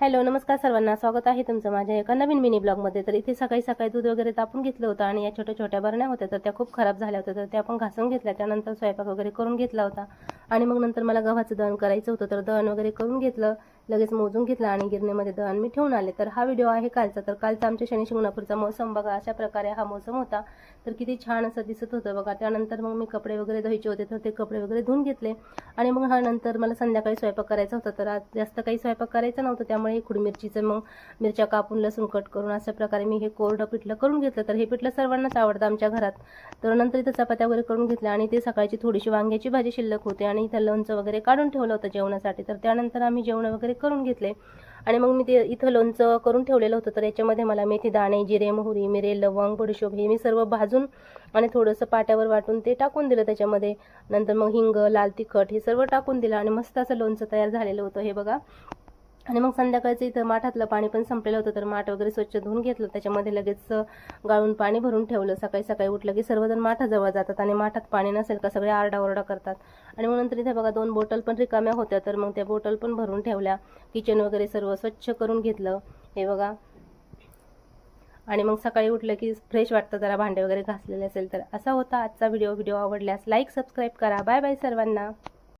Hello नमस्कार सर्वांना. स्वागत आहे तुमचं माझ्या एका नवीन मिनी ब्लॉगमध्ये तर इथे सकाळी सकाळी दूध वगैरे तापून घेतलं होतं आणि या छोट्या छोट्या बरण्या होत्या तर त्या खूप खराब झाल्या होत्या. तर त्या आपण घासून घेतल्या. त्यानंतर स्वयंपाक वगैरे करून घेतला होता. आणि मग नंतर मला गव्हाचं दळण करायचं होतं तर दळण वगैरे करून घेतलं. लगेच मोजून घेतलं आणि गिरणीमध्ये दळण मी ठेवून आले. तर हा व्हिडिओ आहे कालचा. तर कालचा आमच्या शनी शिंगणापूरचा मोसम बघा अशा प्रकारे हा मोसम होता. तर किती छान असं दिसत होतं बघा. त्यानंतर मग मी कपडे वगैरे धुवायचे होते तर ते कपडे वगैरे धुवून घेतले. आणि मग हा नंतर मला संध्याकाळी स्वयंपाक करायचा होता. तर आज जास्त काही स्वयंपाक करायचा नव्हतं. त्यामुळे खुडमिरचीचं मिरचीचं मग मिरच्या कापून लसूण कट करून अशा प्रकारे मी हे कोरडं पिठलं करून घेतलं. तर हे पिठलं सर्वांनाच आवडतं आमच्या घरात. तर नंतर इथं चपात्या वगैरे करून घेतल्या आणि ते सकाळची थोडीशी वांग्याची भाजी शिल्लक होती आणि इथं लोणचं वगैरे काढून ठेवलं होतं जेवणासाठी. तर त्यानंतर आम्ही जेवण वगैरे करून घेतले. आणि मग मी ते इथं लोणचं करून ठेवलेलं होतं. तर याच्यामध्ये मला मेथी दाणे जिरे मोहरी मिरे लवंग बडीशोप हे मी सर्व भाजून आणि थोडंसं पाट्यावर वाटून ते टाकून दिलं त्याच्यामध्ये. नंतर मग हिंग लाल तिखट हे सर्व टाकून दिलं आणि मस्त असं लोणचं तयार झालेलं होतं. हे बघा. आणि मग संध्याकाळचं इथं माठातलं पाणी पण संपलेलं होतं तर माठ वगैरे स्वच्छ धुवून घेतलं. त्याच्यामध्ये लगेच गाळून पाणी भरून ठेवलं. सकाळी सकाळी उठलं की सर्वजण माठाजवळ जातात आणि माठात पाणी नसेल का सगळे आरडाओरडा करतात. आणि मग नंतर इथे बघा दोन बॉटल पण रिकाम्या होत्या तर मग त्या बॉटल पण भरून ठेवल्या. किचन वगैरे सर्व स्वच्छ करून घेतलं. हे बघा. आणि मग सकाळी उठलं की फ्रेश वाटतं जरा भांडे वगैरे घासलेले असेल तर. असा होता आजचा व्हिडिओ व्हिडिओ आवडल्यास लाईक सबस्क्राईब करा. बाय बाय सर्वांना.